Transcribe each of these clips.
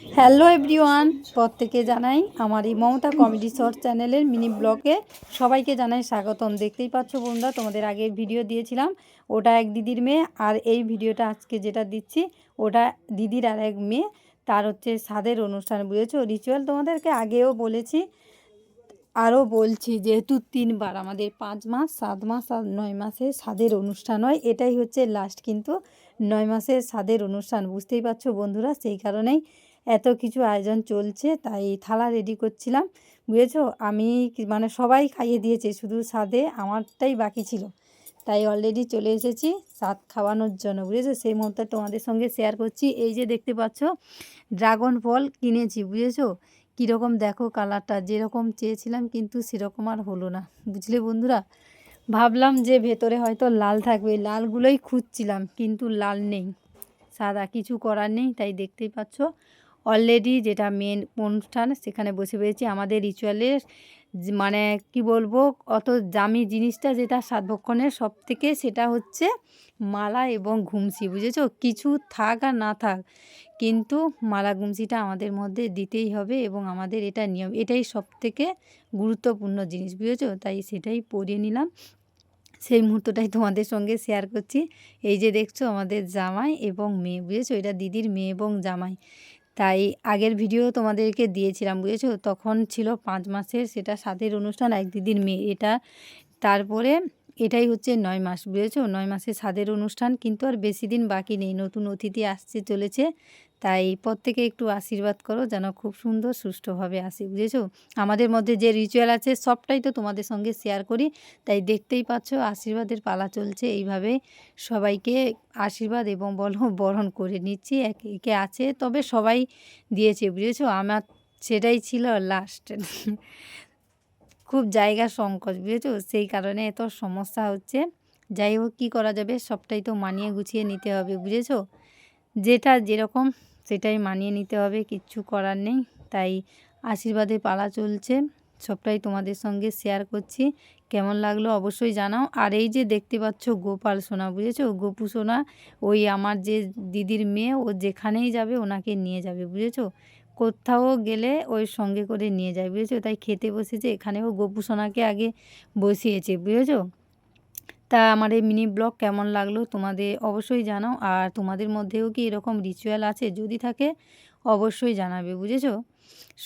Hello everyone প্রত্যেকে জানাই আমার এই মমতা কমেডি শর্ট চ্যানেলের মিনি ব্লগে সবাইকে জানাই স্বাগতম। দেখতেই পাচ্ছ বন্ধুরা, তোমাদের আগে ভিডিও দিয়েছিলাম, ওটা এক দিদির মেয়ে, আর এই ভিডিওটা আজকে যেটা দিচ্ছি, ওটা দিদির আর এক মেয়ে, তার হচ্ছে স্বাদের অনুষ্ঠান, বুঝেছ? রিচুয়াল তোমাদেরকে আগেও বলেছি, আরও বলছি, যেহেতু তিনবার, আমাদের পাঁচ মাস, সাত মাস আর নয় মাসে স্বাদের অনুষ্ঠান হয়, এটাই হচ্ছে লাস্ট কিন্তু নয় মাসের স্বাদের অনুষ্ঠান, বুঝতেই পারছ বন্ধুরা? সেই কারণেই এত কিছু আয়োজন চলছে, তাই থালা রেডি করছিলাম। বুঝেছ? আমি মানে সবাই খাইয়ে দিয়েছে, শুধু স্বাদে আমারটাই বাকি ছিল। তাই অলরেডি চলে এসেছি স্বাদ খাওয়ানোর জন্য, বুঝেছ? সেই মুহূর্তে তোমাদের সঙ্গে শেয়ার করছি। এই যে দেখতে পাচ্ছ ড্রাগন ফল কিনেছি, বুঝেছ? কীরকম দেখো কালারটা যেরকম চেয়েছিলাম কিন্তু সেরকম আর হলো না, বুঝলে বন্ধুরা? ভাবলাম যে ভেতরে হয়তো লাল থাকবে, লালগুলোই খুঁজছিলাম কিন্তু লাল নেই। সাদা কিছু করার নেই, তাই দেখতেই পাচ্ছ। অলরেডি যেটা মেন অনুষ্ঠান, সেখানে বসে পেয়েছি। আমাদের রিচুয়ালের মানে কি বলব, অত দামি জিনিসটা যেটা সাতভক্ষণের সব থেকে সেটা হচ্ছে মালা এবং ঘুমসি, বুঝেছ? কিছু থাক আর না থাক, কিন্তু মালা ঘুমসিটা আমাদের মধ্যে দিতেই হবে এবং আমাদের এটা নিয়ম, এটাই সব থেকে গুরুত্বপূর্ণ জিনিস, বুঝেছ? তাই সেটাই পরিয়ে নিলাম। সেই মুহূর্তটাই তোমাদের সঙ্গে শেয়ার করছি। এই যে দেখছ, আমাদের জামাই এবং মেয়ে, বুঝেছ? এটা দিদির মেয়ে এবং জামাই। তাই আগের ভিডিও তোমাদেরকে দিয়েছিলাম, বুঝেছ? তখন ছিল পাঁচ মাসের, সেটা সাথের অনুষ্ঠান, এক দিদির মেয়ে। এটা তারপরে এটাই হচ্ছে নয় মাস, বুঝেছ? নয় মাসে স্বাদের অনুষ্ঠান কিন্তু আর বেশি দিন বাকি নেই। নতুন অতিথি আসছে, চলেছে। তাই প্রত্যেকে একটু আশীর্বাদ করো যেন খুব সুন্দর, সুষ্ঠুভাবে আসে, বুঝেছ? আমাদের মধ্যে যে রিচুয়াল আছে, সবটাই তো তোমাদের সঙ্গে শেয়ার করি। তাই দেখতেই পাচ্ছ, আশীর্বাদের পালা চলছে। এইভাবে সবাইকে আশীর্বাদ এবং বল, বরণ করে নিচ্ছি। একে একে আছে, তবে সবাই দিয়েছে, বুঝেছ? আমার, সেটাই ছিল লাস্ট খুব জায়গা সংকট বুঝেছ? সেই কারণে এত সমস্যা হচ্ছে। যাই হোক, কী করা যাবে? সবটাই তো মানিয়ে গুছিয়ে নিতে হবে, বুঝেছ? যেটা যেরকম, সেটাই মানিয়ে নিতে হবে, কিচ্ছু করার নেই। তাই আশীর্বাদে পালা চলছে। সবটাই তোমাদের সঙ্গে শেয়ার করছি। কেমন লাগল অবশ্যই জানাও। আর এই যে দেখতে পাচ্ছ গোপাল সোনা, বুঝেছ? গোপু সোনা, ওই আমার যে দিদির মেয়ে, ও যেখানেই যাবে, ওনাকে নিয়ে যাবে, বুঝেছ? কোথাও গেলে ওই সঙ্গে করে নিয়ে যায়, বুঝেছ? তাই খেতে বসেছে, এখানেও গোপু সোনাকে আগে বসিয়েছে, বুঝেছ? তা আমার এই মিনি ব্লগ কেমন লাগল তোমাদের অবশ্যই জানাও, আর তোমাদের মধ্যেও কি এরকম রিচুয়াল আছে? যদি থাকে, অবশ্যই জানাবে, বুঝেছ?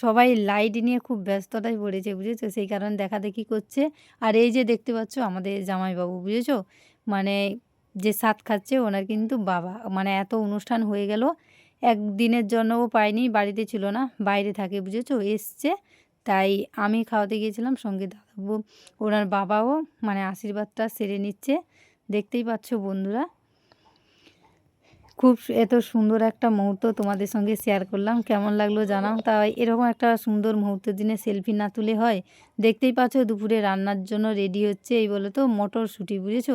সবাই লাইট নিয়ে খুব ব্যস্ততায় পড়েছে, বুঝেছ? সেই কারণে দেখাদেখি করছে। আর এই যে দেখতে পাচ্ছ আমাদের জামাইবাবু, বুঝেছ? মানে যে সাত খাচ্ছে, ওনার কিন্তু বাবা মানে এত অনুষ্ঠান হয়ে গেল একদিনের জন্যও পাইনি বাড়িতে ছিল না, বাইরে থাকে বুঝেছ? এসছে, তাই আমি খাওয়াতে গিয়েছিলাম সঙ্গে দাদাবু, ওনার বাবাও মানে আশীর্বাদটা সেরে নিচ্ছে। দেখতেই পাচ্ছ বন্ধুরা, খুব এত সুন্দর একটা মুহূর্ত তোমাদের সঙ্গে শেয়ার করলাম। কেমন লাগল জানাও, তাই এরকম একটা সুন্দর মুহূর্তের দিনে সেলফি না তুলে হয়। দেখতেই পাচ্ছ দুপুরে রান্নার জন্য রেডি হচ্ছে এই বলে তো মটরশুঁটি, বুঝেছ?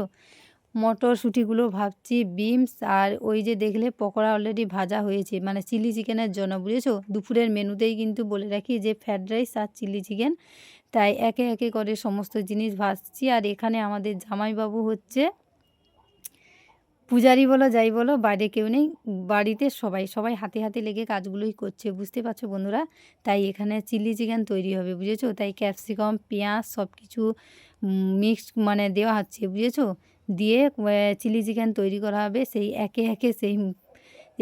মটরশুঁটিগুলো ভাবছি, বিমস আর ওই যে দেখলে পকোড়া অলরেডি ভাজা হয়েছে। মানে চিলি চিকেনের জন্য, বুঝেছ? দুপুরের মেনুতেই কিন্তু বলে রাখি যে ফ্রায়েড রাইস আর চিলি চিকেন তাই একে একে করে সমস্ত জিনিস ভাজছি আর এখানে আমাদের জামাইবাবু হচ্ছে পূজারি বলো, যাই বলো, বাইরে কেউ নেই, বাড়িতে সবাই সবাই হাতে হাতে লেগে কাজগুলোই করছে, বুঝতে পারছ বন্ধুরা? তাই এখানে চিলি চিকেন তৈরি হবে, বুঝেছ? তাই ক্যাপসিকাম পেঁয়াজ সব কিছু মিক্স মানে দেওয়া হচ্ছে, বুঝেছ? দিয়ে চিলি চিকেন তৈরি করা হবে, সেই একে একে সেই,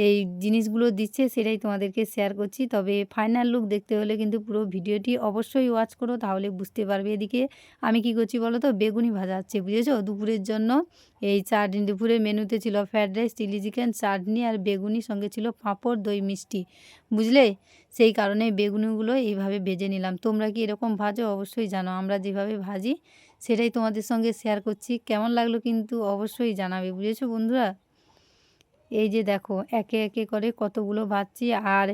এই জিনিসগুলো দিচ্ছে, সেটাই তোমাদেরকে শেয়ার করছি। তবে ফাইনাল লুক দেখতে হলে কিন্তু পুরো ভিডিওটি অবশ্যই ওয়াচ করো, তাহলে বুঝতে পারবে এদিকে। আমি কি করছি বলো তো? বেগুনি ভাজা হচ্ছে, বুঝেছ? দুপুরের জন্য এই চাটনি দুপুরের মেনুতে ছিল ফ্রায়েড রাইস চিলি চিকেন চাটনি আর বেগুনি, সঙ্গে ছিল পাঁপড়, দই, মিষ্টি, বুঝলে? সেই কারণে বেগুনিগুলো এইভাবে ভেজে নিলাম। তোমরা কি এরকম ভাজো? অবশ্যই জানো। আমরা যেভাবে ভাজি সেটাই তোমাদের সঙ্গে শেয়ার করছি। কেমন লাগল কিন্তু অবশ্যই জানাবে, বুঝেছ বন্ধুরা? এই যে দেখো, একে একে করে কতগুলো ভাজছি আর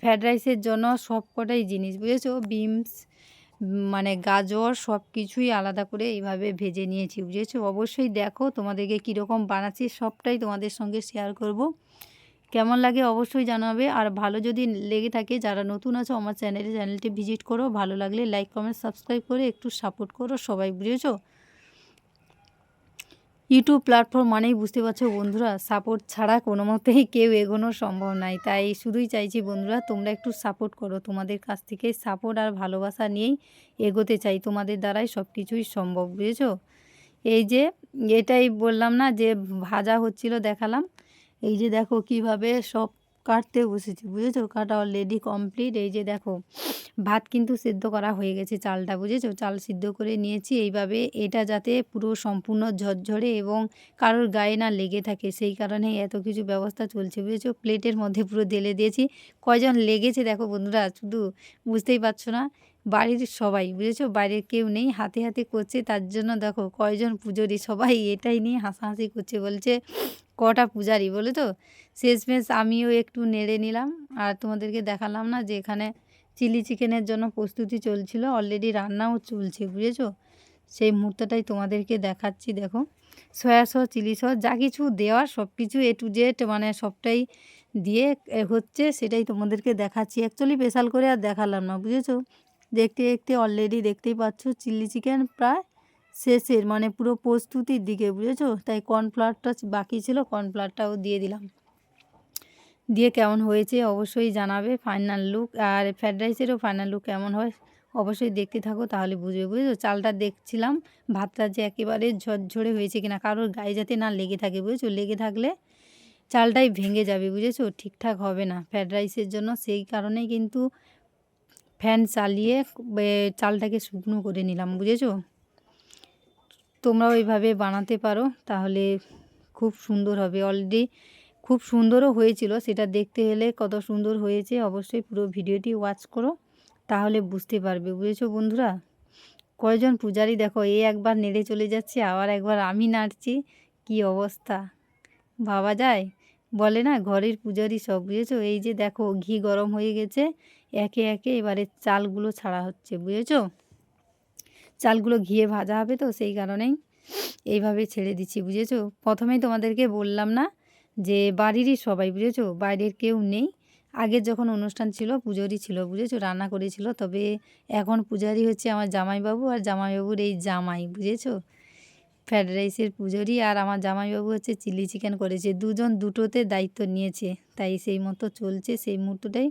ফ্রায়েড রাইসের জন্য সব কটাই জিনিস, বুঝেছ? বিমস মানে গাজর সব কিছুই আলাদা করে এইভাবে ভেজে নিয়েছি, বুঝেছ? অবশ্যই দেখো তোমাদেরকে কীরকম বানাচ্ছি, সবটাই তোমাদের সঙ্গে শেয়ার করব। কেমন লাগে অবশ্যই জানাবে। আর ভালো যদি লেগে থাকে, যারা নতুন আছো, আমার চ্যানেলে, চ্যানেলটি ভিজিট করো। ভালো লাগলে লাইক, কমেন্ট, সাবস্ক্রাইব করে একটু সাপোর্ট করো সবাই, বুঝেছ? ইউটিউব প্ল্যাটফর্ম মানেই বুঝতে পারছ বন্ধুরা, সাপোর্ট ছাড়া কোনো মতেই কেউ এগোনো সম্ভব নয় তাই শুধুই চাইছি বন্ধুরা, তোমরা একটু সাপোর্ট করো। তোমাদের কাছ থেকে সাপোর্ট আর ভালোবাসা নিয়েই এগোতে চাই। তোমাদের দ্বারাই সব কিছুই সম্ভব, বুঝেছ? এই যে, এটাই বললাম না যে, ভাজা হচ্ছিল দেখালাম। এই যে দেখো কীভাবে সব কাটতে বসেছি, বুঝেছ? কাটা অলরেডি কমপ্লিট এই যে দেখো, ভাত কিন্তু সেদ্ধ করা হয়ে গেছে চালটা, বুঝেছ? চাল সিদ্ধ করে নিয়েছি। এইভাবে এটা যাতে পুরো সম্পূর্ণ ঝরঝরে এবং কারোর গায়ে না লেগে থাকে, সেই কারণে এত কিছু ব্যবস্থা চলছে, বুঝেছ? প্লেটের মধ্যে পুরো ঢেলে দিয়েছি। কয়জন লেগেছে দেখো বন্ধুরা? শুধু বুঝতেই পারছ না? বাড়ির সবাই, বুঝেছ? বাইরের কেউ নেই, হাতে হাতে করছে, তার জন্য দেখো কয়জন পুজোরি সবাই এটাই নিয়ে হাসাহাসি করছে, বলছে কটা পূজারি বলে তো? শেষমেশ আমিও একটু নেড়ে নিলাম। আর তোমাদেরকে দেখালাম না যে এখানে চিলি চিকেনের জন্য প্রস্তুতি চলছিল। অলরেডি রান্নাও চলছে, বুঝেছ? সেই মুহূর্তটাই তোমাদেরকে দেখাচ্ছি, দেখো। সয়া সস, চিলি সস, যা কিছু দেওয়ার সব কিছু এ টু জেড মানে সবটাই দিয়ে হচ্ছে, সেটাই তোমাদেরকে দেখাচ্ছি। অ্যাকচুয়ালি স্পেশাল করে আর দেখালাম না, বুঝেছ? দেখতে দেখতে অলরেডি দেখতেই পাচ্ছ, চিলি চিকেন প্রায় শেষের মানে পুরো প্রস্তুতির দিকে, বুঝেছ? তাই কর্নফ্লাওয়ারটা বাকি ছিল কর্নফ্লাওয়ারটাও দিয়ে দিলাম। দিয়ে কেমন হয়েছে অবশ্যই জানাবে ফাইনাল লুক আর ফ্রায়েড রাইসেরও ফাইনাল লুক কেমন হয় অবশ্যই দেখতে থাকো, তাহলে বুঝবে, বুঝেছ? চালটা দেখছিলাম, ভাতটা যে একেবারে ঝরঝরে হয়েছে কিনা, কারোর গায়ে যাতে না লেগে থাকে, বুঝেছ? লেগে থাকলে চালটাই ভেঙে যাবে, বুঝেছ? ঠিকঠাক হবে না। ফ্রায়েড রাইসের জন্য সেই কারণেই কিন্তু ফ্যান চালিয়ে চালটাকে শুকনো করে নিলাম, বুঝেছ? তোমরাও এইভাবে বানাতে পারো, তাহলে খুব সুন্দর হবে। অলরেডি খুব সুন্দরও হয়েছিল, সেটা দেখতে হলে কত সুন্দর হয়েছে, অবশ্যই পুরো ভিডিওটি ওয়াচ করো, তাহলে বুঝতে পারবে। বুঝেছ বন্ধুরা? কয়জন পূজারি দেখো, এ একবার নেড়ে চলে যাচ্ছে, আবার একবার আমি নাড়ছি, কি অবস্থা? ভাবা যায়? বলে না, ঘরের পূজারি সব, বুঝেছ? এই যে দেখো, ঘি গরম হয়ে গেছে, একে একে এবারে চালগুলো ছাড়া হচ্ছে, বুঝেছ? চালগুলো ঘিয়ে ভাজা হবে তো সেই কারণেই এইভাবে ছেড়ে দিচ্ছি, বুঝেছ? প্রথমেই তোমাদেরকে বললাম না যে বাড়িরই সবাই, বুঝেছ? বাইরের কেউ নেই। আগের যখন অনুষ্ঠান ছিল, পুজোরই ছিল, বুঝেছ? রান্না করেছিল, তবে এখন পূজারি হচ্ছে আমার জামাইবাবু আর জামাইবাবুর এই জামাই, বুঝেছ? ফ্রায়েড রাইসের পুজোরি আর আমার জামাইবাবু হচ্ছে চিলি চিকেন করেছে। দুজন দুটোতে দায়িত্ব নিয়েছে, তাই সেই মতো চলছে, সেই মুহূর্তটাই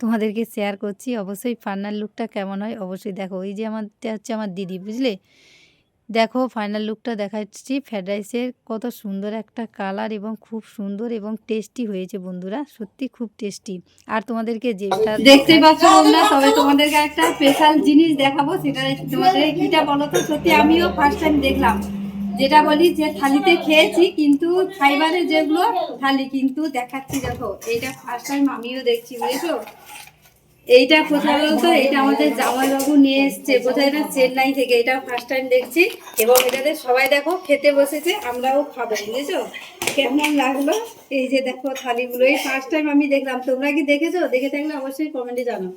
তোমাদেরকে শেয়ার করছি। অবশ্যই ফাইনাল লুকটা কেমন হয় অবশ্যই দেখো। এই যে আমারটা হচ্ছে আমার দিদি বুঝলে? দেখো ফাইনাল লুকটা দেখাচ্ছি। ফ্রায়েড রাইসের কত সুন্দর একটা কালার এবং খুব সুন্দর এবং টেস্টি হয়েছে বন্ধুরা। সত্যি খুব টেস্টি আর তোমাদেরকে যেটা দেখতে পাচ্ছ তোমরা তবে তোমাদেরকে একটা স্পেশাল জিনিস দেখাবো সেটা তোমাদের কিটা বলো তো? সত্যি আমিও ফার্স্ট টাইম দেখলাম। যেটা বলি যে থালিতে খেয়েছি, কিন্তু ফাইবারের যেগুলো থালি, কিন্তু দেখাচ্ছি দেখো, এইটা ফার্স্ট টাইম আমিও দেখছি, বুঝেছ? এইটা কোথায় বলতো এটা আমাদের জামাইবাবু নিয়ে এসছে, কোথায় না চেন্নাই থেকে, এটা ফার্স্ট টাইম দেখছি। এবং এটাতে সবাই দেখো, খেতে বসেছে, আমরাও খাব, বুঝেছ? কেমন লাগল? এই যে দেখো থালিগুলো এই ফার্স্ট টাইম আমি দেখলাম। তোমরা কি দেখেছ? দেখে থাকলে অবশ্যই কমেন্টে জানাও।